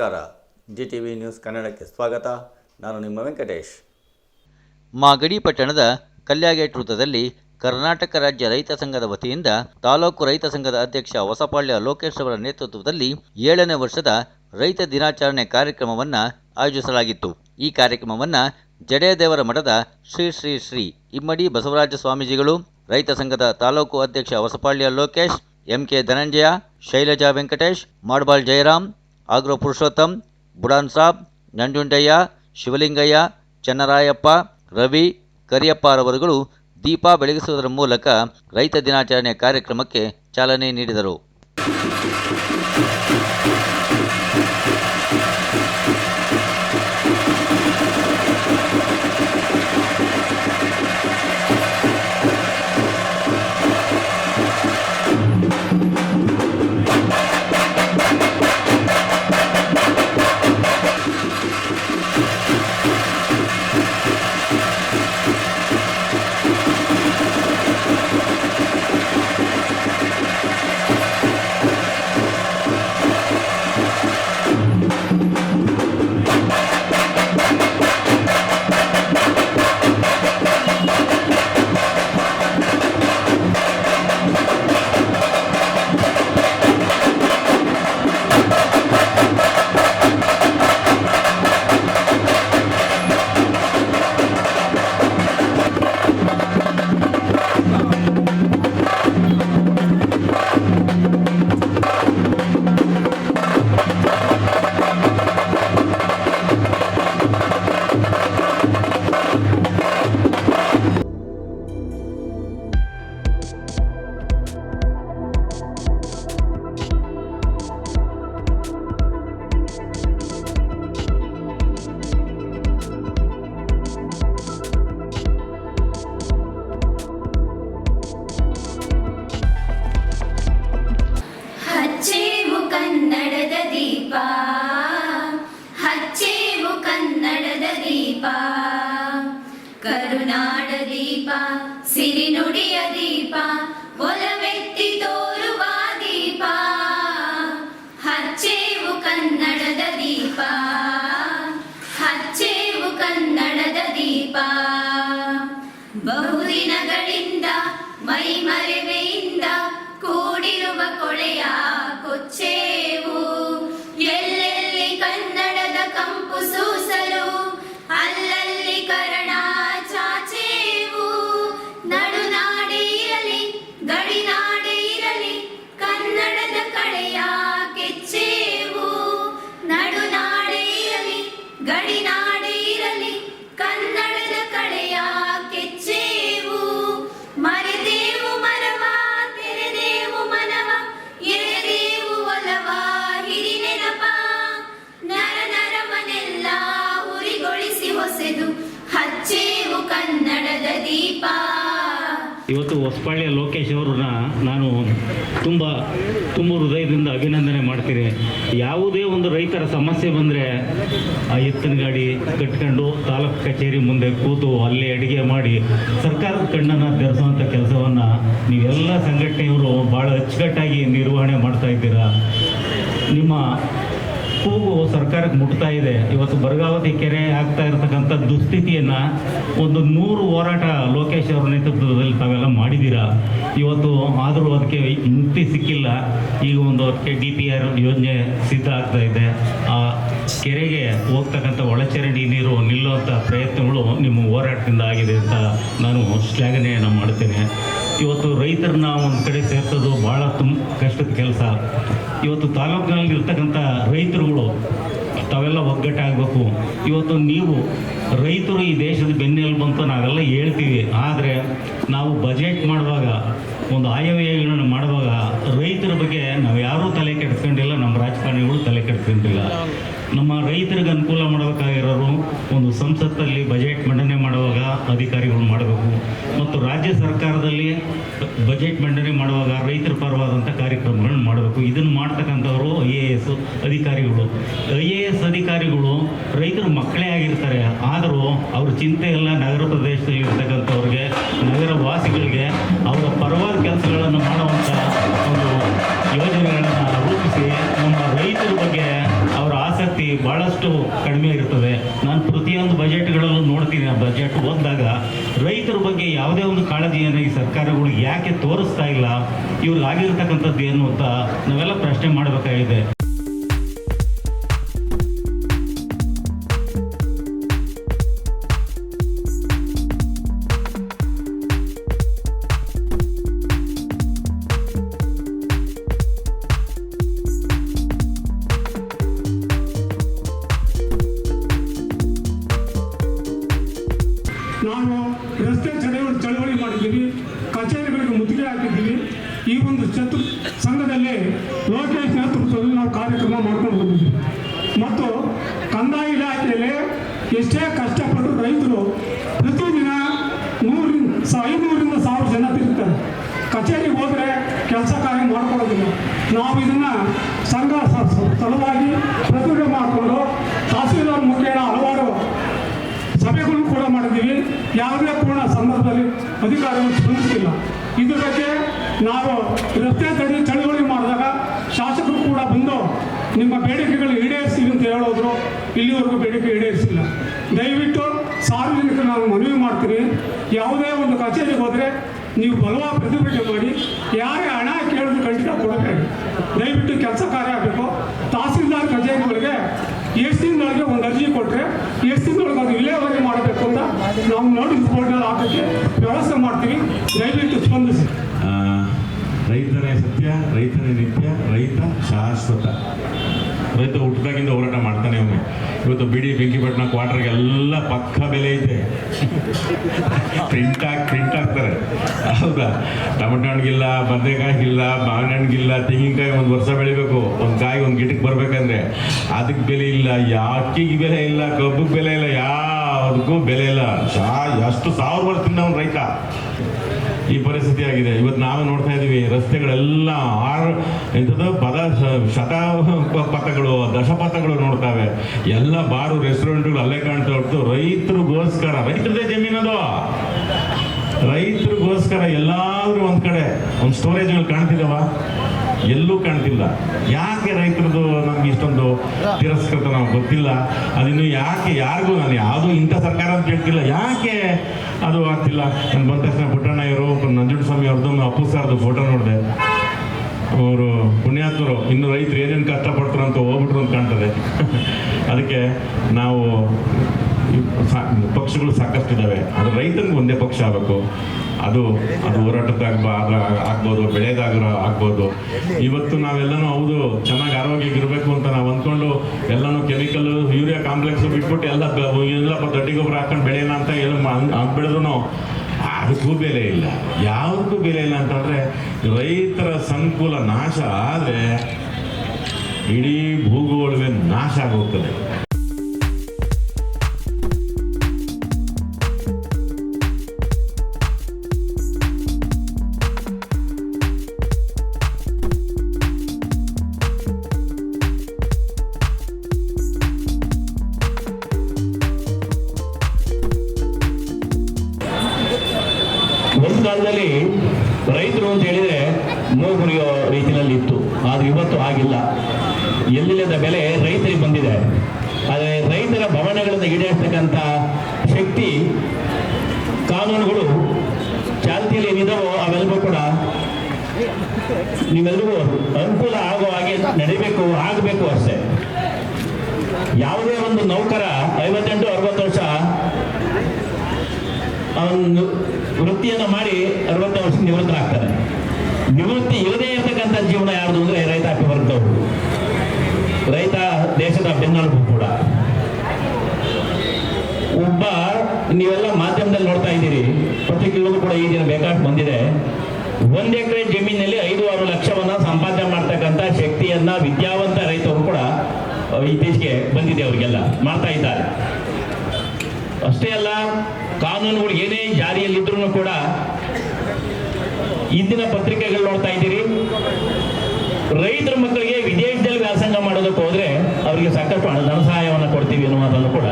ನಮಸ್ಕಾರ. G T V news ಕನ್ನಡಕ್ಕೆ ಸ್ವಾಗತ. ನಾನು ನಿಮ್ಮ ವೆಂಕಟೇಶ್. ಮಾಗಡಿ ಪಟ್ಟಣದ ಕಲ್ಯಾಗೇಟ್ ವೃತ್ತದಲ್ಲಿ ಕರ್ನಾಟಕ ರಾಜ್ಯ ರೈತ ಸಂಘದ ವತಿಯಿಂದ ತಾಲೂಕು ರೈತ ಸಂಘದ ಅಧ್ಯಕ್ಷ ಹೊಸಪಾಳ್ಯ ಲೋಕೇಶ್ ಅವರ ನೇತೃತ್ವದಲ್ಲಿ ಏಳನೇ ವರ್ಷದ ರೈತ ದಿನಾಚರಣೆ ಕಾರ್ಯಕ್ರಮವನ್ನು ಆಯೋಜಿಸಲಾಗಿತ್ತು. ಈ ಕಾರ್ಯಕ್ರಮವನ್ನು ಜಡೇದೇವರ ಮಠದ ಶ್ರೀ ಶ್ರೀ ಶ್ರೀ ಇಮ್ಮಡಿ ಬಸವರಾಜ ಸ್ವಾಮೀಜಿಗಳು, ರೈತ ಸಂಘದ ತಾಲೂಕು ಅಧ್ಯಕ್ಷ Hosapalya Lokesh, M K Dhananjaya, Shailaja Venkatesh, Madbal Jayaram agro Purushottam, Budan Sab, Nanjundaiah, Shivalingaiah, Channarayappa, Ravi ಕರಿಯಪ್ಪರವರುಗಳು ದೀಪ ಬೆಳಗಿಸುವುದರ ಮೂಲಕ ರೈತ ದಿನಾಚರಣೆ ಕಾರ್ಯಕ್ರಮಕ್ಕೆ ಚಾಲನೆ ನೀಡಿದರು. ಹೊಸಪಾಳ್ಯ ಲೋಕೇಶ್ ಅವ್ರನ್ನ ನಾನು ತುಂಬ ತುಂಬ ಹೃದಯದಿಂದ ಅಭಿನಂದನೆ ಮಾಡ್ತೀನಿ. ಯಾವುದೇ ಒಂದು ರೈತರ ಸಮಸ್ಯೆ ಬಂದರೆ ಆ ಎತ್ತಿನ ಗಾಡಿ ಕಟ್ಕೊಂಡು ತಾಲೂಕು ಕಚೇರಿ ಮುಂದೆ ಕೂತು ಅಲ್ಲಿ ಅಡುಗೆ ಮಾಡಿ ಸರ್ಕಾರದ ಕಣ್ಣನ್ನು ತೆರೆಸುವಂಥ ಕೆಲಸವನ್ನು ನೀವೆಲ್ಲ ಸಂಘಟನೆಯವರು ಭಾಳ ಅಚ್ಚುಕಟ್ಟಾಗಿ ನಿರ್ವಹಣೆ ಮಾಡ್ತಾ ಇದ್ದೀರಾ? ನಿಮ್ಮ ಕೂಗು ಸರ್ಕಾರಕ್ಕೆ ಮುಟ್ತಾ ಇದೆ. ಇವತ್ತು ಬರಗಾವತಿ ಕೆರೆ ಆಗ್ತಾ ಇರತಕ್ಕಂಥ ದುಸ್ಥಿತಿಯನ್ನ ಒಂದು ನೂರು ಹೋರಾಟ ಲೋಕೇಶ್ ಅವರ ನೇತೃತ್ವದಲ್ಲಿ ತಾವೆಲ್ಲ ಮಾಡಿದ್ದೀರಾ? ಇವತ್ತು ಆದರೂ ಅದಕ್ಕೆ ಮುಕ್ತಿ ಸಿಕ್ಕಿಲ್ಲ. ಈಗ ಒಂದು ಅದಕ್ಕೆ ಡಿ ಪಿ ಆರ್ ಯೋಜನೆ ಸಿದ್ಧ ಆಗ್ತಾ ಇದೆ. ಆ ಕೆರೆಗೆ ಹೋಗ್ತಕ್ಕಂಥ ಒಳಚರಂಡಿ ನೀರು ನಿಲ್ಲುವಂಥ ಪ್ರಯತ್ನಗಳು ನಿಮ್ಮ ಹೋರಾಟದಿಂದ ಆಗಿದೆ ಅಂತ ನಾನು ಶ್ಲಾಘನೆಯನ್ನು ಮಾಡ್ತೇನೆ ಇವತ್ತು ರೈತರನ್ನ ಒಂದು ಕಡೆ ಸೇರ್ಸೋದು ಭಾಳ ತುಂಬ ಕಷ್ಟದ ಕೆಲಸ. ಇವತ್ತು ತಾಲೂಕಿನಲ್ಲಿ ಇರ್ತಕ್ಕಂಥ ರೈತರುಗಳು ತಾವೆಲ್ಲ ಒಗ್ಗಟ್ಟಾಗಬೇಕು ಇವತ್ತು ನೀವು ರೈತರು ಈ ದೇಶದ ಬೆನ್ನೆಲುಬು ಅಂತ ನಾವೆಲ್ಲ ಹೇಳ್ತೀವಿ. ಆದರೆ ನಾವು ಬಜೆಟ್ ಮಾಡುವಾಗ, ಒಂದು ಆಯವ್ಯಯಗಳನ್ನು ಮಾಡುವಾಗ ರೈತರ ಬಗ್ಗೆ ನಾವು ಯಾರೂ ತಲೆ ಕೆಡಿಸ್ಕೊಂಡಿಲ್ಲ ನಮ್ಮ ರಾಜಕಾರಣಿಗಳು ತಲೆ ಕೆಡಿಸ್ಕೊಂಡಿಲ್ಲ. ನಮ್ಮ ರೈತರಿಗೆ ಅನುಕೂಲ ಮಾಡಬೇಕಾಗಿರೋರು ಒಂದು ಸಂಸತ್ತಲ್ಲಿ ಬಜೆಟ್ ಮಂಡನೆ ಮಾಡುವಾಗ ಅಧಿಕಾರಿಗಳು ಮಾಡಬೇಕು. ರಾಜ್ಯ ಸರ್ಕಾರದಲ್ಲಿ ಬಜೆಟ್ ಮಂಡನೆ ಮಾಡುವಾಗ ರೈತರ ಪರವಾದಂಥ ಕಾರ್ಯಕ್ರಮಗಳನ್ನು ಮಾಡಬೇಕು. ಇದನ್ನು ಮಾಡ್ತಕ್ಕಂಥವರು ಐ ಎ ಎಸ್ ಅಧಿಕಾರಿಗಳು. ಐ ಎ ಎಸ್ ಅಧಿಕಾರಿಗಳು ರೈತರ ಮಕ್ಕಳೇ ಆಗಿರ್ತಾರೆ. ಆದರೂ ಅವ್ರ ಚಿಂತೆ ಎಲ್ಲ ನಗರ ಪ್ರದೇಶದಲ್ಲಿ ಇರ್ತಕ್ಕಂಥವ್ರಿಗೆ, ನಗರ ವಾಸಿಗಳಿಗೆ ಅವರ ಪರವಾದ ಕೆಲಸಗಳನ್ನು ಮಾಡುವಂಥ ಒಂದು ಯೋಜನೆಗಳನ್ನು ರೂಪಿಸಿ ನಮ್ಮ ರೈತರ ಬಗ್ಗೆ ಅವರ ಆಸಕ್ತಿ ಭಾಳಷ್ಟು ಕಡಿಮೆ ಇರ್ತದೆ ನಾನು ಪ್ರತಿಯೊಂದು ಬಜೆಟ್ಗಳಲ್ಲೂ ನೋಡ್ತೀನಿ. ಆ ಬಜೆಟ್ ಓದಿದಾಗ ರೈತರ ಬಗ್ಗೆ ಯಾವುದೇ ಒಂದು ಕಾಳಜಿಯನ್ನು ಈ ಸರ್ಕಾರಗಳು ಯಾಕೆ ತೋರಿಸ್ತಾ ಇಲ್ಲ? ಇವ್ರಿಗೆ ಆಗಿರ್ತಕ್ಕಂಥದ್ದು ಏನು ಅಂತ ನಾವೆಲ್ಲ ಪ್ರಶ್ನೆ ಮಾಡಬೇಕಾಗಿದೆ. ಕಚೇರಿಗೆ ಹೋದರೆ ಕೆಲಸ ಕಾರ್ಯ ಮಾಡ್ಕೊಳ್ಳೋದಿಲ್ಲ. ನಾವು ಇದನ್ನು ಸಂಘ ಸಲುವಾಗಿ ಪ್ರತಿಭಟನೆ ಮಾಡಿಕೊಂಡು ತಹಸೀಲ್ದಾರ್ ಮುಖೇನ ಹಲವಾರು ಸಭೆಗಳು ಕೂಡ ಮಾಡಿದ್ದೀವಿ. ಯಾವುದೇ ಪೂರ್ಣ ಸಂದರ್ಭದಲ್ಲಿ ಅಧಿಕಾರಿಗಳು ಸ್ಪಂದಿಸಿಲ್ಲ. ಇದ್ರ ಬಗ್ಗೆ ನಾವು ರಸ್ತೆ ತಡೆ ಚಳವಳಿ ಮಾಡಿದಾಗ ಶಾಸಕರು ಕೂಡ ಬಂದು ನಿಮ್ಮ ಬೇಡಿಕೆಗಳು ಈಡೇರಿಸಿವಿ ಅಂತ ಹೇಳೋದ್ರು ಇಲ್ಲಿವರೆಗೂ ಬೇಡಿಕೆ ಈಡೇರಿಸಿಲ್ಲ. ದಯವಿಟ್ಟು ಸಾರ್ವಜನಿಕರು ನಾನು ಮನವಿ ಮಾಡ್ತೀನಿ ಯಾವುದೇ ಒಂದು ಕಚೇರಿಗೆ ಹೋದರೆ ನೀವು ಬಲವ ಪ್ರತಿಭಟನೆ ಮಾಡಿ, ಯಾರೇ ಹಣ ಕೇಳಿದ್ರು ಖಂಡಿತ ಕೊಡಬೇಕು ದಯವಿಟ್ಟು ಕೆಲಸ ಕಾರ್ಯ ಆಗಬೇಕು. ತಹಸೀಲ್ದಾರ್ ಕಚೇರಿಗಳಿಗೆ ಎಷ್ಟು ದಿನಗಳಿಗೆ ಒಂದು ಅರ್ಜಿ ಕೊಟ್ಟರೆ ಎಷ್ಟು ದಿನಗಳಿಗೆ ಅದು ವಿಲೇವಾರಿ ಮಾಡಬೇಕು ಅಂತ ನಾವು ನೋಟಿಸ್ ಬೋರ್ಡ್ನಲ್ಲಿ ಹಾಕೋಕ್ಕೆ ವ್ಯವಸ್ಥೆ ಮಾಡ್ತೀವಿ. ದಯವಿಟ್ಟು ಸ್ಪಂದಿಸಿ. ರೈತನೇ ಸತ್ಯ ರೈತನೇ ನಿತ್ಯ, ರೈತ ಶಾಶ್ವತ. ರೈತ ಹುಟ್ಟದಾಗಿಂದ ಹೋರಾಟ ಮಾಡ್ತಾನೆ ಅವನು. ಇವತ್ತು ಬಿಡಿ ಬೆಂಕಿಪಟ್ಟಣ ಕ್ವಾರ್ಟರ್ಗೆಲ್ಲ ಪಕ್ಕ ಬೆಲೆ ಐತೆ. ಪ್ರಿಂಟ್ ಆಗಿ ಪ್ರಿಂಟ್ ಆಗ್ತಾರೆ ಹೌದಾ? ಟೊಮೆಟೊ ಹಣ್ಣಿಗಿಲ್ಲ ಬದನೆಕಾಯಿಗಿಲ್ಲ ಮಾವಿನ ಹಣ್ಣಿಗಿಲ್ಲ ತೆಂಗಿನಕಾಯಿ ಒಂದು ವರ್ಷ ಬೆಳಿಬೇಕು. ಒಂದು ಕಾಯಿ ಒಂದು ಗಿಡಕ್ಕೆ ಬರಬೇಕಂದ್ರೆ ಅದಕ್ಕೆ ಬೆಲೆ ಇಲ್ಲ. ಯಾಕಿಗೆ ಬೆಲೆ ಇಲ್ಲ? ಕಬ್ಬಿಗೆ ಬೆಲೆ ಇಲ್ಲ. ಯಾವುದಕ್ಕೂ ಬೆಲೆ ಇಲ್ಲ. ಎಷ್ಟು ಸಾವಿರ ಬರ್ತೀನಿ ನಾವು ರೈತ. ಈ ಪರಿಸ್ಥಿತಿ ಆಗಿದೆ. ಇವತ್ತು ನಾವೇ ನೋಡ್ತಾ ಇದ್ದೀವಿ, ರಸ್ತೆಗಳೆಲ್ಲ ಆರು ಎಂಥದ್ದು ಪದ ಶತ ಪಥಗಳು ದಶಪಥಗಳು ನೋಡ್ತಾವೆ. ಎಲ್ಲ ಬಾರು ರೆಸ್ಟೋರೆಂಟ್ಗಳು ಅಲ್ಲೇ ಕಾಣ್ತಾ ಹೊರತು ರೈತರಿಗೋಸ್ಕರ, ರೈತರದೇ ಜಮೀನದು ರೈತರಿಗೋಸ್ಕರ ಎಲ್ಲಾದ್ರೂ ಒಂದು ಕಡೆ, ಒಂದು ಸ್ಟೋರೇಜ್ಗಳು ಕಾಣ್ತಿದಾವ ಎಲ್ಲೂ ಕಾಣ್ತಿಲ್ಲ. ಯಾಕೆ ರೈತರದು ನಮ್ಗೆ ಇಷ್ಟೊಂದು ತಿರಸ್ಕೃತ ನಾವು ಗೊತ್ತಿಲ್ಲ? ಅದಿನ್ನು ಯಾಕೆ ಯಾರಿಗೂ ನಾನು ಯಾವುದೂ ಇಂಥ ಸರ್ಕಾರ ಅಂತ ಹೇಳ್ತಿಲ್ಲ. ಯಾಕೆ ಅದು ಆಗ್ತಿಲ್ಲ? ನಾನು ಬಂದ ತಕ್ಷಣ ಪುಟ್ಟಣ್ಣ ಇವರು ನಂಜುಂಡ ಸ್ವಾಮಿ ಅವ್ರದ್ದು ಅಪ್ಪು ಸರ್ದು ಫೋಟೋ ನೋಡಿದೆ. ಅವರು ಪುಣ್ಯಾತ್ಮರು, ಇನ್ನು ರೈತರು ಏನೇನು ಕಷ್ಟಪಡ್ತಾರೆ ಅಂತ ಹೋಗ್ಬಿಟ್ರು ಅಂತ ಕಾಣ್ತದೆ. ಅದಕ್ಕೆ ನಾವು ಪಕ್ಷಗಳು ಸಾಕಷ್ಟಿದ್ದಾವೆ ಅದು ರೈತನಿಗೆ ಒಂದೇ ಪಕ್ಷ ಆಗಬೇಕು. ಅದು ಅದು ಹೋರಾಟದಾಗ ಆಗ್ಬೋದು ಬೆಳೆದಾಗ ಆಗ್ಬೋದು. ಇವತ್ತು ನಾವೆಲ್ಲಾನು ಹೌದು, ಚೆನ್ನಾಗಿ ಆರೋಗ್ಯಗಿರ್ಬೇಕು ಅಂತ ನಾವು ಅಂದ್ಕೊಂಡು ಎಲ್ಲನೂ ಕೆಮಿಕಲ್ ಯೂರಿಯಾ ಕಾಂಪ್ಲೆಕ್ಸ್ ಬಿಟ್ಬಿಟ್ಟು ಎಲ್ಲ ಎಲ್ಲಪ್ಪ ದಡ್ಡಿ ಗೊಬ್ಬರ ಹಾಕೊಂಡು ಬೆಳೆಯೋಣ ಅಂತ ಏನು ಬೆಳೆದ್ರು ಅದಕ್ಕೂ ಬೆಲೆ ಇಲ್ಲ. ಯಾವುದಕ್ಕೂ ಬೆಲೆ ಇಲ್ಲ ಅಂತಂದ್ರೆ ರೈತರ ಸಂಕುಲ ನಾಶ ಆದರೆ ಇಡೀ ಭೂಗೋಳವೇ ನಾಶ ಆಗೋಗ್ತದೆ. ಒಂದು ಕಾಲದಲ್ಲಿ ರೈತರು ಅಂತ ಹೇಳಿದ್ರೆ ಮೂಗುರಿಯೋ ರೀತಿಯಲ್ಲಿ ಇತ್ತು ಆದ್ರೆ ಇವತ್ತು ಆಗಿಲ್ಲ ಎಲ್ಲಿಲ್ಲದ ಬೆಲೆ ರೈತರಿಗೆ ಬಂದಿದೆ. ಆದರೆ ರೈತರ ಭವನಗಳನ್ನು ಈಡೇರಿಸ್ತಕ್ಕಂಥ ಶಕ್ತಿ, ಕಾನೂನುಗಳು ಚಾಲ್ತಿಯಲ್ಲಿ ಏನಿದಾವೋ ಅವೆಲ್ಲವೂ ಕೂಡ ನೀವೆಲ್ಲರಿಗೂ ಅನುಕೂಲ ಆಗೋ ಹಾಗೆ ನಡಿಬೇಕು, ಆಗಬೇಕು ಅಷ್ಟೇ. ಯಾವುದೇ ಒಂದು ನೌಕರ ಐವತ್ತೆಂಟು, ಅರವತ್ತು ವರ್ಷ ಅವನು ವೃತ್ತಿಯನ್ನು ಮಾಡಿ ಅರವತ್ತು ವರ್ಷ ನಿವೃತ್ತರಾಗ್ತಾರೆ ನಿವೃತ್ತಿ ಇಲ್ಲದೇ ಇರತಕ್ಕಂಥ ಜೀವನ ಯಾರ್ದು ಅಂದ್ರೆ ರೈತಾಪಿ ವರ್ಗದವರು ರೈತ ದೇಶದ ಬೆನ್ನೆಲುಬು ಕೂಡ. ಒಬ್ಬ, ನೀವೆಲ್ಲ ಮಾಧ್ಯಮದಲ್ಲಿ ನೋಡ್ತಾ ಇದ್ದೀರಿ ಪತ್ರಿಕೆಗಳು ಕೂಡ ಈ ದಿನ ಬೇಕಾಟ್ ಬಂದಿದೆ. ಒಂದ್ ಎಕರೆ ಜಮೀನಿನಲ್ಲಿ ಐದು ಆರು ಲಕ್ಷವನ್ನ ಸಂಪಾದನೆ ಮಾಡ್ತಕ್ಕಂಥ ಶಕ್ತಿಯನ್ನ ವಿದ್ಯಾವಂತ ರೈತರು ಕೂಡ ಇತ್ತೀಚೆಗೆ ಬಂದಿದೆ ಅವರಿಗೆಲ್ಲ. ಮಾಡ್ತಾ ಇದ್ದಾರೆ. ಅಷ್ಟೇ ಅಲ್ಲ ಕಾನೂನುಗಳು ಏನೇ ಜಾರಿಯಲ್ಲಿದ್ರೂ ಕೂಡ ಇಂದಿನ ಪತ್ರಿಕೆಗಳು ನೋಡ್ತಾ ಇದ್ದೀರಿ. ರೈತರ ಮಕ್ಕಳಿಗೆ ವಿದೇಶದಲ್ಲಿ ವ್ಯಾಸಂಗ ಮಾಡೋದಕ್ಕೆ ಹೋದ್ರೆ ಅವರಿಗೆ ಸಾಕಷ್ಟು ಧನ ಸಹಾಯವನ್ನು ಕೊಡ್ತೀವಿ ಅನ್ನುವಂಥದ್ದು ಕೂಡ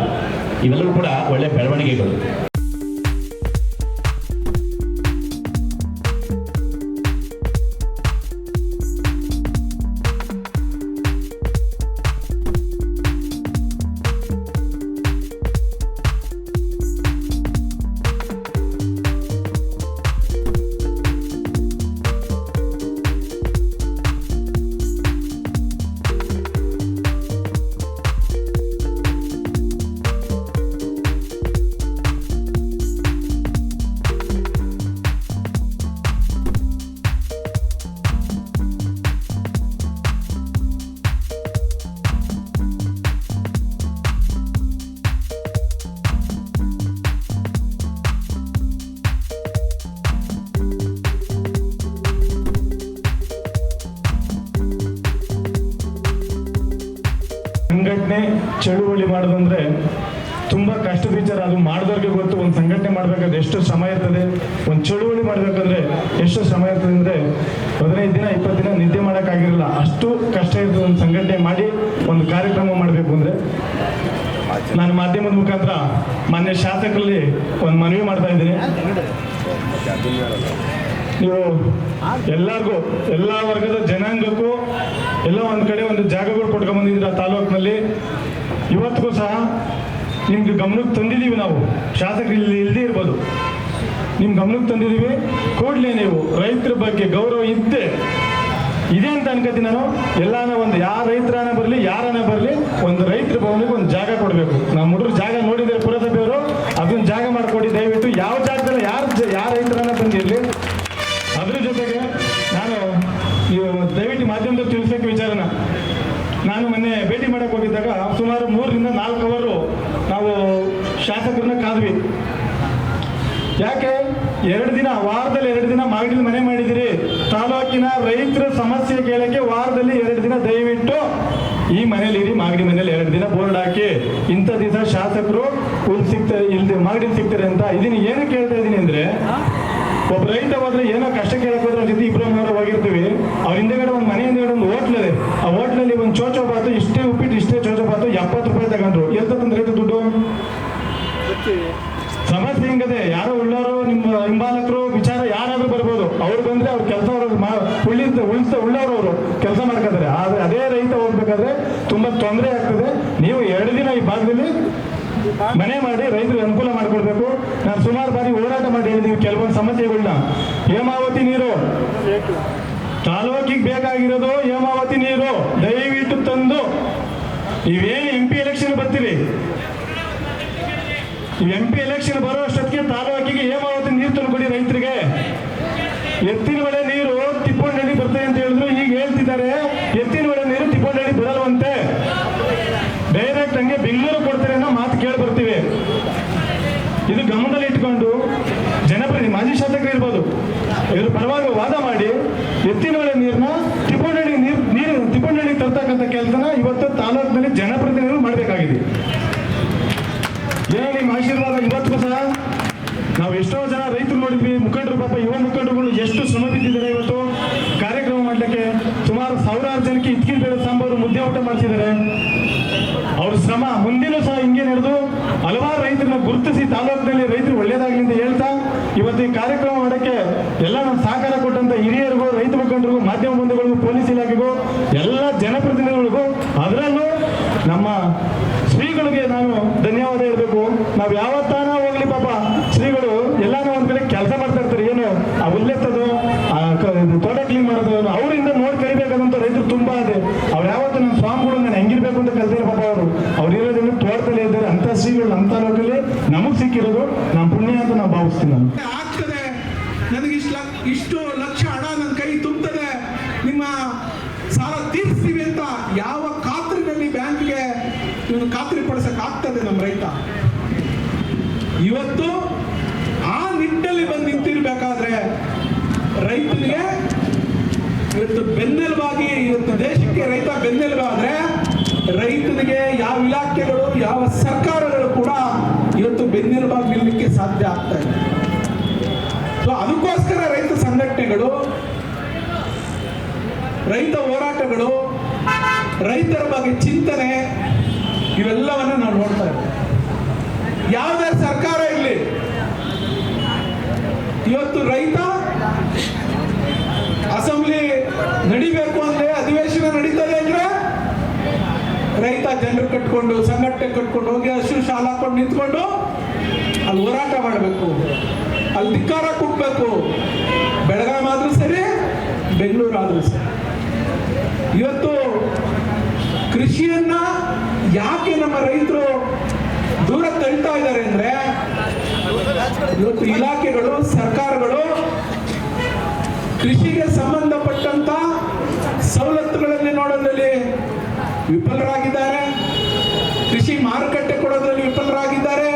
ಇವೆಲ್ಲವೂ ಕೂಡ ಒಳ್ಳೆ ಬೆಳವಣಿಗೆಗಳು. ಚಳುವಳಿ ಮಾಡೋದಂದ್ರೆ ತುಂಬ ಕಷ್ಟದ ವಿಚಾರ. ಅದು ಮಾಡಿದವ್ರಿಗೆ ಗೊತ್ತು ಒಂದು ಸಂಘಟನೆ ಮಾಡಬೇಕಾದ್ರೆ ಎಷ್ಟು ಸಮಯ ಇರ್ತದೆ. ಒಂದು ಚಳುವಳಿ ಮಾಡಬೇಕಂದ್ರೆ ಎಷ್ಟು ಸಮಯ ಇರ್ತದೆ ಅಂದರೆ ಹದಿನೈದು ದಿನ ಇಪ್ಪತ್ತು ದಿನ ನಿದ್ದೆ ಮಾಡೋಕ್ಕಾಗಿರಲ್ಲ ಅಷ್ಟು ಕಷ್ಟ ಇರ್ತದೆ ಒಂದು ಸಂಘಟನೆ ಮಾಡಿ ಒಂದು ಕಾರ್ಯಕ್ರಮ ಮಾಡಬೇಕು ಅಂದರೆ. ನಾನು ಮಾಧ್ಯಮದ ಮುಖಾಂತರ ಮಾನ್ಯ ಶಾಸಕರಲ್ಲಿ ಒಂದು ಮನವಿ ಮಾಡ್ತಾ ಇದ್ದೀನಿ. ನೀವು ಎಲ್ಲರಿಗೂ, ಎಲ್ಲ ವರ್ಗದ ಜನಾಂಗಕ್ಕೂ ಎಲ್ಲ ಒಂದು ಕಡೆ ಒಂದು ಜಾಗಗಳು ಆ ತಾಲೂಕಿನಲ್ಲಿ. ಇವತ್ತಿಗೂ ಸಹ ನಿಮ್ಗೆ ಗಮನಕ್ಕೆ ತಂದಿದ್ದೀವಿ ನಾವು. ಶಾಸಕರು ಇಲ್ಲಿ ಇಲ್ಲದೇ ಇರ್ಬೋದು. ನಿಮ್ಮ ಗಮನಕ್ಕೆ ತಂದಿದ್ದೀವಿ. ಕೂಡಲೇ ನೀವು ರೈತರ ಬಗ್ಗೆ ಗೌರವ ಇದ್ದೆ. ಇದೆ ಅಂತ ಅನ್ಕೋತೀನಿ ನಾನು. ಎಲ್ಲಾನ ಒಂದು ಯಾರ ರೈತರನ ಬರಲಿ ಯಾರನ್ನ ಬರಲಿ, ಒಂದು ರೈತರ ಭವನಿಗೆ ಒಂದು ಜಾಗ ಕೊಡಬೇಕು. ನಮ್ಮ ಹುಡುಗರು ಜಾಗ ನೋಡಿದರೆ ಪುರಸಭೆಯವರು ಯಾಕೆ ಎರಡು ದಿನ, ವಾರದಲ್ಲಿ ಎರಡು ದಿನ ಮಾಗಡಿ ಮನೆ ಮಾಡಿದಿರಿ? ತಾಲೂಕಿನ ರೈತರ ಸಮಸ್ಯೆ ಕೇಳಕ್ಕೆ ವಾರದಲ್ಲಿ ಎರಡು ದಿನ ದಯವಿಟ್ಟು ಈ ಮನೇಲಿ ಇರಿ ಮಾಗಡಿ ಮನೇಲಿ ಎರಡು ದಿನ ಬೋರ್ಡ್ ಹಾಕಿ. ಇಂಥ ದಿವಸ ಶಾಸಕರು ಇಲ್ಲಿ ಸಿಗ್ತಾರೆ ಇಲ್ಲಿ ಮಾಗಡಿ ಸಿಗ್ತಾರೆ ಅಂತ ಇದನ್ನ ಏನು ಕೇಳ್ತಾ ಇದ್ದೀನಿ ಅಂದ್ರೆ, ಒಬ್ಬ ರೈತ ಹೋದ್ರೆ ಏನೋ ಕಷ್ಟ ಕೇಳಕ್ ಹೋದ್ರೆ ಅವ್ರ ಜೊತೆ ಇಬ್ಬರು ಮೂರು ಹೋಗಿರ್ತೀವಿ. ಅವ್ರ ಹಿಂದೆಗಡೆ ಒಂದು ಮನೆ ಹಿಂದೆಗಡೆ ಒಂದು ಹೋಟ್ಲ್ ಇದೆ. ಆ ಹೋಟ್ಲಲ್ಲಿ ಒಂದು ಚೋಚೋ ಬಾತು, ಇಷ್ಟೇ ಉಪ್ಪಿಟ್ಟು, ಇಷ್ಟೇ ಚೋಚೋ ಬಾತು ಎಪ್ಪತ್ತು ರೂಪಾಯಿ ತಗೊಂಡ್ರು. ಎಲ್ಲಿ ತಂದ್ರೆ ದುಡ್ಡು? ಸಮಸ್ಯೆ ಹಿಂಗದೆ? ಯಾರೋ ಉಳ್ಳೋರು, ನಿಮ್ಮ ಹಿಂಬಾಲಕರು, ವಿಚಾರ ಯಾರಾದ್ರೂ ಬರ್ಬೋದು. ಅವ್ರು ಬಂದ್ರೆ ಅವ್ರ ಕೆಲಸ ಉಳಿದ ಉಳಿಸ ಉಳ್ಳೋರು ಅವರು ಕೆಲಸ ಮಾಡ್ಕೊಂಡ್ರೆ ಆದ್ರೆ ಅದೇ ರೈತ ಹೋಗ್ಬೇಕಾದ್ರೆ ತುಂಬಾ ತೊಂದರೆ ಆಗ್ತದೆ. ನೀವು ಎರಡು ದಿನ ಈ ಭಾಗದಲ್ಲಿ ಮನೆ ಮಾಡಿ ರೈತರಿಗೆ ಅನುಕೂಲ ಮಾಡ್ಕೊಡ್ಬೇಕು. ನಾನು ಸುಮಾರು ಬಾರಿ ಹೋರಾಟ ಮಾಡಿ ಹೇಳಿದೀವಿ ಕೆಲವೊಂದು ಸಮಸ್ಯೆಗಳನ್ನ ಹೇಮಾವತಿ ನೀರು. ತಾಲೂಕಿಗೆ ಬೇಕಾಗಿರೋದು ಹೇಮಾವತಿ ನೀರು. ದಯವಿಟ್ಟು ತಂದು ನೀವೇನು ಎಂ ಪಿ ಎಲೆಕ್ಷನ್ ಬರ್ತೀರಿ ಎಂ ಪಿ ಎಲೆಕ್ಷನ್ ಬರೋ ಅಷ್ಟೊತ್ತಿಗೆ ತಾಲೂಕಿಗೆ ಹೇಮಾವತಿ ನೀರು ತಂದುಕೊಡಿ ರೈತರಿಗೆ ಎತ್ತಿನ ಹೊಳೆ ನೀರು ತಿಪ್ಪಣ್ಣಹಳ್ಳಿ ಬರ್ತದೆ ಅಂತ ಹೇಳಿದ್ರು ಈಗ ಹೇಳ್ತಿದ್ದಾರೆ ಎತ್ತಿನ ಹೊಳೆ ನೀರು ತಿಪ್ಪಣ್ಣಹಳ್ಳಿ ಬರಲ್ವಂತೆ ಡೈರೆಕ್ಟ್ ಹಂಗೆ ಬೆಂಗಳೂರು ಕೊಡ್ತಾರೆ ಅನ್ನೋ ಮಾತು ಕೇಳಿ ಬರ್ತೀವಿ ಇದು ಗಮನದಲ್ಲಿ ಇಟ್ಕೊಂಡು ಜನಪ್ರತಿನಿಧಿ ಮಾಜಿ ಶಾಸಕರು ಇರ್ಬೋದು ಇದ್ರ ಪರವಾಗಿ ವಾದ ಮಾಡಿ ಎತ್ತಿನ ಹೊಳೆ ನೀರನ್ನ ತಿಪ್ಪಣ್ಣಹಳ್ಳಿ ನೀರು ನೀರು ತಿಪ್ಪಣ್ಣಹಳ್ಳಿಗೆ ತರ್ತಕ್ಕಂಥ ಕೆಲಸನ ಇವತ್ತು ತಾಲೂಕಿನಲ್ಲಿ ಜನಪ್ರತಿನಿಧಿಗಳು ಮಾಡಬೇಕಾಗಿದೆ ಏನೋ ನಿಮ್ಮ ಆಶೀರ್ವಾದ ಇವತ್ತಿಗೂ ಸಹ ನಾವು ಎಷ್ಟೋ ಜನ ರೈತರು ನೋಡಿದ್ವಿ, ಮುಖಂಡರು ಪಾಪ, ಯುವ ಮುಖಂಡರುಗಳು ಎಷ್ಟು ಶ್ರಮ ಬಿದ್ದಿದ್ದಾರೆ ಇವತ್ತು. ಕಾರ್ಯಕ್ರಮ ಮಾಡಲಿಕ್ಕೆ ಸುಮಾರು ಸಾವಿರಾರು ಜನಕ್ಕೆ ಇಟ್ಕಿನ ಬೇಳೆ ಸಾಂಬಾರು ಮುದ್ದೆ ಊಟ ಮಾಡಿಸಿದ್ದಾರೆ. ಅವ್ರ ಶ್ರಮ ಮುಂದಿನೂ ಸಹ ಹಿಂಗೆ ನಡೆದು ಹಲವಾರು ರೈತರನ್ನ ಗುರುತಿಸಿ ತಾಲೂಕಿನಲ್ಲಿ ರೈತರು ಒಳ್ಳೇದಾಗಲಿ ಅಂತ ಹೇಳ್ತಾ, ಇವತ್ತು ಈ ಕಾರ್ಯಕ್ರಮ ಮಾಡೋಕ್ಕೆ ಎಲ್ಲ ನಮ್ಮ ಸಹಕಾರ ಕೊಟ್ಟಂತ ಹಿರಿಯರಿಗೂ, ರೈತ ಮುಖಂಡರಿಗೂ, ಮಾಧ್ಯಮ ಬಂಧುಗಳಿಗೂ, ಪೊಲೀಸ್ ಇಲಾಖೆಗೂ, ಎಲ್ಲ ಜನಪ್ರತಿನಿಧಿಗಳಿಗೂ, ಅದರಲ್ಲೂ ನಮ್ಮ ಶ್ರೀಗಳಿಗೆ ನಾನು ಧನ್ಯವಾದ ಹೇಳಬೇಕು. ನಾವು ಯಾವತ್ತಾನ ಹೋಗ್ಲಿ ಪಾಪ ಶ್ರೀಗಳು ಎಲ್ಲಾನು ಒಂದ್ ಕಡೆ ಕೆಲಸ ಮಾಡ್ತಾ ಇರ್ತಾರೆ ಏನು ಆ ಹುಲ್ಲೆತ್ತದು ಆ ಕ- ಇದು ತೋಟ ಕ್ಲೀನ್ ಮಾಡೋದು ಅವರಿಂದ ನೋಡಿ ಕಲಿಬೇಕಾದಂತ ರೈತರು ತುಂಬಾ ಇದೆ ಅವ್ರು ಯಾವತ್ತು ನಮ್ಮ ಸ್ವಾಮಿಗಳು ನಾನು ಹೆಂಗಿರ್ಬೇಕು ಅಂತ ಕಲ್ತಿರೋ ಪಾಪ ಅವರು ಅವ್ರು ಇರೋದ್ರಿಂದ ತೋಟದಲ್ಲೇ ಇದ್ದಾರೆ ಅಂತ ಶ್ರೀಗಳು ನಮಗ್ ಸಿಕ್ಕಿರೋದು ನಮ್ಮ ಪುಣ್ಯ ಅಂತ ನಾವು ಭಾವಿಸ್ತೀನಿ ನಾನು. ಆಗ್ತದೆ. ನನಗೆ ಇಷ್ಟು ಲಕ್ಷ ಹಣ ನನ್ನ ಕೈ ತುಂಬುತ್ತದೆ. ನಿಮ್ಮ ಸಾಲ ತೀರಿಸ್ತೀವಿ ಅಂತ ಯಾವ ಖಾತ್ರಿನಲ್ಲಿ ಬ್ಯಾಂಕ್ಗೆ ಇವನು ಖಾತ್ರಿ ಪಡಿಸಕ್ ಆಗ್ತದೆ ನಮ್ಮ ರೈತ. ಇವತ್ತು ಆ ನಿಟ್ಟಲ್ಲಿ ಬಂದು ನಿಂತಿರ್ಬೇಕಾದ್ರೆ ರೈತನಿಗೆ ಇವತ್ತು ಬೆನ್ನೆಲುಬಾಗಿ, ಇವತ್ತು ದೇಶಕ್ಕೆ ರೈತ ಬೆನ್ನೆಲುಬಾದ್ರೆ ರೈತನಿಗೆ ಯಾವ ಇಲಾಖೆಗಳು, ಯಾವ ಇವತ್ತು ಬೆನ್ನೆಲುಬಾಗಿ ನಿಲ್ಲಕ್ಕೆ ಸಾಧ್ಯ ಆಗ್ತಾ ಇದೆ. ಸೊ ಅದಕ್ಕೋಸ್ಕರ ರೈತ ಸಂಘಟನೆಗಳು, ರೈತ ಹೋರಾಟಗಳು, ರೈತರ ಬಗ್ಗೆ ಚಿಂತನೆ, ಇವೆಲ್ಲವನ್ನ ನಾವು ನೋಡ್ತಾ ಇದ್ದೇವೆ. ಯಾವುದೇ ಸರ್ಕಾರ ಇರಲಿ ಇವತ್ತು ರೈತ ಅಸೆಂಬ್ಲಿ ನಡಿಬೇಕು ಅಂದ್ರೆ ಅಧಿವೇಶನ ನಡೀತದೆ ಅಂದ್ರೆ ರೈತ ಜನರು ಕಟ್ಕೊಂಡು, ಸಂಘಟನೆ ಕಟ್ಕೊಂಡು ಹೋಗಿ ಹಸಿರು ಶಾಲಾ ಹಾಕೊಂಡು ನಿಂತ್ಕೊಂಡು ಅಲ್ಲಿ ಹೋರಾಟ ಮಾಡಬೇಕು. ಅಲ್ಲಿ ಧಿಕ್ಕಾರ ಕೊಡ್ಬೇಕು. ಬೆಳಗಾಂ ಆದ್ರೂ ಸರಿ, ಬೆಂಗಳೂರು ಆದ್ರೂ ಸರಿ. ಇವತ್ತು ಕೃಷಿಯನ್ನ ಯಾಕೆ ನಮ್ಮ ರೈತರು ದೂರ ತಳ್ತಾ ಇದ್ದಾರೆ ಅಂದ್ರೆ, ಇವತ್ತು ಇಲಾಖೆಗಳು, ಸರ್ಕಾರಗಳು ಕೃಷಿಗೆ ಸಂಬಂಧಪಟ್ಟಂತ ಸವಲತ್ತುಗಳನ್ನೇ ನೋಡೋದ್ರಲ್ಲಿ ವಿಫಲರಾಗಿದ್ದಾರೆ. ಕೃಷಿ ಮಾರುಕಟ್ಟೆ ಕೊಡೋದ್ರಲ್ಲಿ ವಿಫಲರಾಗಿದ್ದಾರೆ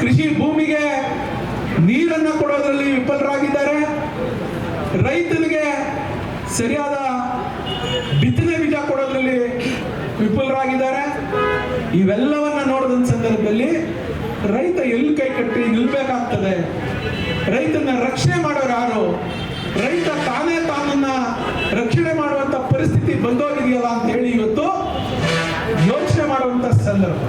ಕೃಷಿ ಭೂಮಿಗೆ ನೀರನ್ನು ಕೊಡೋದ್ರಲ್ಲಿ ವಿಫಲರಾಗಿದ್ದಾರೆ ರೈತನಿಗೆ ಸರಿಯಾದ ಬಿತ್ತನೆ ಬೀಜ ಕೊಡೋದ್ರಲ್ಲಿ ವಿಫಲರಾಗಿದ್ದಾರೆ. ಇವೆಲ್ಲವನ್ನ ನೋಡಿದ ಸಂದರ್ಭದಲ್ಲಿ ರೈತ ಎಲ್ಲಿ ಕೈ ಕಟ್ಟಿ ನಿಲ್ಬೇಕಾಗ್ತದೆ? ರೈತನ ರಕ್ಷಣೆ ಮಾಡೋರು ಯಾರು? ರೈತ ತಾನೇ ತಾನನ್ನ ರಕ್ಷಣೆ ಮಾಡುವಂತ ಪರಿಸ್ಥಿತಿ ಬಂದೋಗಿದೆಯಲ್ಲ ಅಂತ ಹೇಳಿ ಇವತ್ತು ಯೋಚನೆ ಮಾಡುವಂತ ಸಂದರ್ಭ.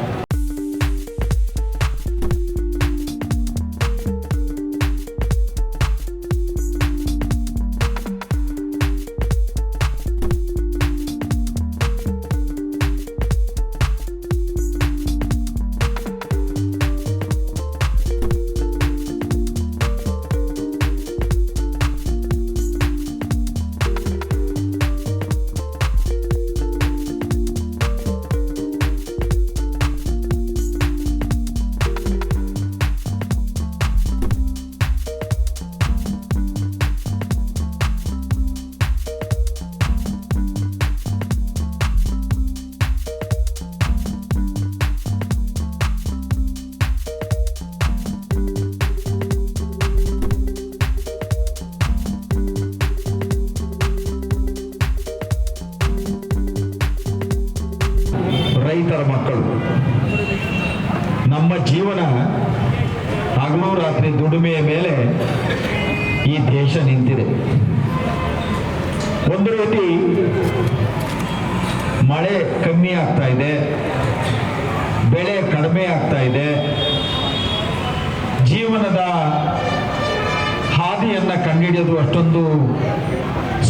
ಅಷ್ಟೊಂದು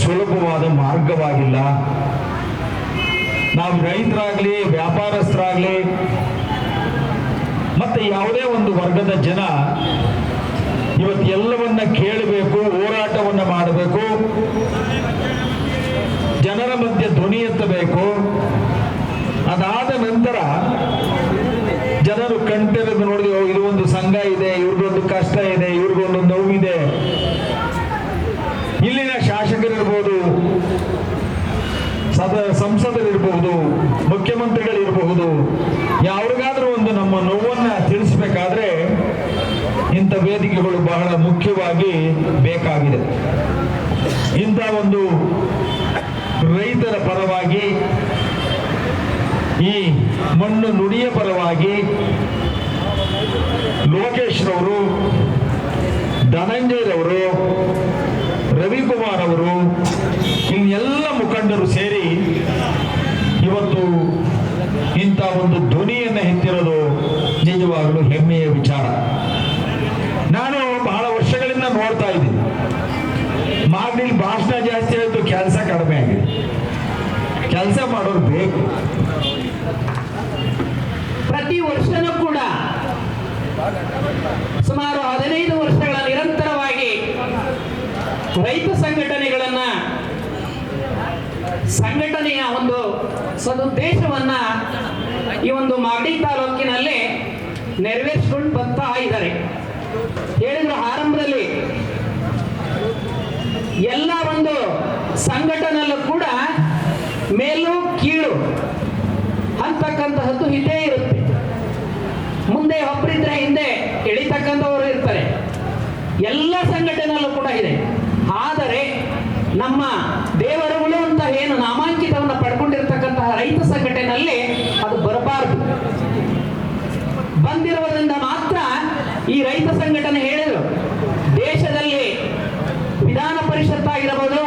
ಸುಲಭವಾದ ಮಾರ್ಗವಾಗಿಲ್ಲ. ನಾವು ರೈತರಾಗ್ಲಿ, ವ್ಯಾಪಾರಸ್ಥರಾಗ್ಲಿ, ಮತ್ತೆ ಯಾವುದೇ ಒಂದು ವರ್ಗದ ಜನ ಇವತ್ತು ಎಲ್ಲವನ್ನ ಕೇಳಬೇಕು, ಹೋರಾಟವನ್ನು ಮಾಡಬೇಕು, ಜನರ ಮಧ್ಯೆ ಧ್ವನಿ ಎತ್ತಬೇಕು. ಅದಾದ ನಂತರ ಜನರು ಕಂಠೆರೆದು ನೋಡಿದ್ರು ಇದು ಒಂದು ಸಂಘ ಇದೆ, ಇವ್ರಿಗೊಂದು ಕಷ್ಟ ಇದೆ, ಇವ್ರಿಗೊಂದು ನೋವಿದೆ ಸದ ಸಂಸದರಿರಬಹುದು, ಮುಖ್ಯಮಂತ್ರಿಗಳಿರಬಹುದು, ಯಾರಿಗಾದ್ರೂ ಒಂದು ನಮ್ಮ ನೋವನ್ನ ತಿಳಿಸ್ಬೇಕಾದ್ರೆ ಇಂಥ ವೇದಿಕೆಗಳು ಬಹಳ ಮುಖ್ಯವಾಗಿ ಬೇಕಾಗಿದೆ. ಇಂಥ ಒಂದು ರೈತರ ಪರವಾಗಿ, ಈ ಮಣ್ಣು ನುಡಿಯ ಪರವಾಗಿ ಲೋಕೇಶ್ರವರು ಧನಂಜಯರವರು ರವಿಕುಮಾರ್ ಅವರು ಇನ್ನೆಲ್ಲ ಮುಖಂಡರು ಸೇರಿ ಇವತ್ತು ಇಂಥ ಒಂದು ಧ್ವನಿಯನ್ನು ಹೆತ್ತಿರೋದು ನಿಜವಾಗಲೂ ಹೆಮ್ಮೆಯ ವಿಚಾರ. ನಾನು ಬಹಳ ವರ್ಷಗಳಿಂದ ನೋಡ್ತಾ ಇದ್ದೀನಿ. ಮಾರ್ನಿಂಗ್ ಭಾಷಣ ಜಾಸ್ತಿ ಆಯಿತು, ಕೆಲಸ ಕಡಿಮೆ ಆಗಿದೆ. ಕೆಲಸ ಮಾಡೋರು ಬೇಕು ಪ್ರತಿ ವರ್ಷನೂ ಕೂಡ ಸುಮಾರು ಹದಿನೈದು ವರ್ಷಗಳ ನಿರಂತರವಾಗಿ ರೈತ ಸಂಘಟನೆಗಳನ್ನ ಸಂಘಟನೆಯ ಒಂದು ಸದುದ್ದೇಶವನ್ನ ಈ ಒಂದು ಮಾಗಡಿ ತಾಲೂಕಿನಲ್ಲಿ ನೆರವೇರಿಸಿಕೊಂಡು ಬರ್ತಾ ಇದ್ದಾರೆ. ಹೇಳಿದ್ರು ಆರಂಭದಲ್ಲಿ ಎಲ್ಲ ಒಂದು ಸಂಘಟನೆಯಲ್ಲೂ ಕೂಡ ಮೇಲು ಕೀಳು ಅಂತಕ್ಕಂತಹದ್ದು ಇದೇ ಇರುತ್ತೆ. ಮುಂದೆ ಒಬ್ಬರಿದ್ರೆ ಹಿಂದೆ ಎಳಿತಕ್ಕಂಥವರು ಇರ್ತಾರೆ. ಎಲ್ಲ ಸಂಘಟನೆಯಲ್ಲೂ ಕೂಡ ಇದೆ. ಆದರೆ ನಮ್ಮ ದೇವರುಗಳು ಅಂತ ಏನು ನಾಮಾಂಕಿತವನ್ನು ಪಡ್ಕೊಂಡಿರ್ತಕ್ಕಂತಹ ರೈತ ಸಂಘಟನೆಯಲ್ಲಿ ಅದು ಬರಬಾರದು. ಬಂದಿರುವುದರಿಂದ ಮಾತ್ರ ಈ ರೈತ ಸಂಘಟನೆ ಹೇಳಿದರು. ದೇಶದಲ್ಲಿ ವಿಧಾನ ಪರಿಷತ್ ಆಗಿರಬಹುದು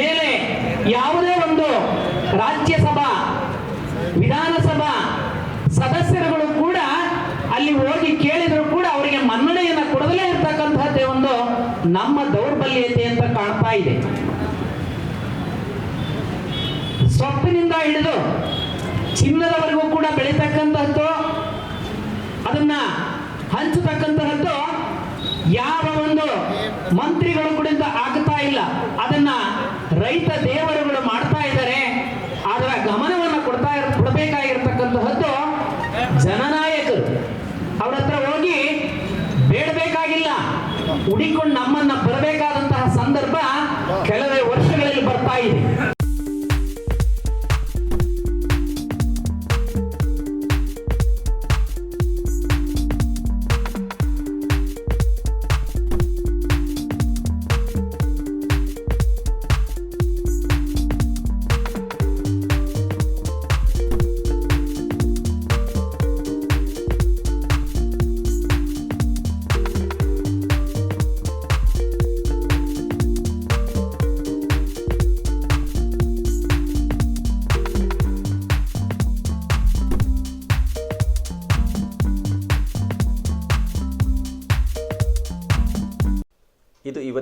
ಮೇಲೆ ಯಾವುದೇ ಒಂದು ರಾಜ್ಯಸಭಾ ವಿಧಾನಸಭಾ ಸದಸ್ಯರುಗಳು ಕೂಡ ಅಲ್ಲಿ ಹೋಗಿ ಕೇಳಿದ್ರು ಕೂಡ ಅವರಿಗೆ ಮನ್ನಣೆಯನ್ನು ಕೊಡದಲೇ ಇರ್ತಕ್ಕಂತಹದ್ದೇ ಒಂದು ನಮ್ಮ ದೌರ್ಬಲ್ಯತೆ ಅಂತ ಕಾಣ್ತಾ ಇದೆ ಸೊಪ್ಪಿನಿಂದ ಹಿಡಿದು ಚಿನ್ನದವರೆಗೂ ಕೂಡ ಬೆಳೀತಕ್ಕಂತಹದ್ದು, ಅದನ್ನ ಹಂಚತಕ್ಕಂತಹದ್ದು ಯಾವ ಒಂದು ಮಂತ್ರಿಗಳು ಕೂಡ ಆಗ್ತಾ ಇಲ್ಲ. ಅದನ್ನ ರೈತ ದೇವರುಗಳು ಮಾಡ್ತಾ ಇದ್ದಾರೆ. ಅದರ ಗಮನವನ್ನು ಕೊಡ್ತಾ ಕೊಡಬೇಕಾಗಿರ್ತಕ್ಕಂತಹದ್ದು ಜನನಾಯಕರು. ಅವ್ರ ಹತ್ರ ಹೋಗಿ ಬೇಡಬೇಕಾಗಿಲ್ಲ. ಹುಡಿಕೊಂಡು ನಮ್ಮನ್ನ ಬರಬೇಕಾದಂತಹ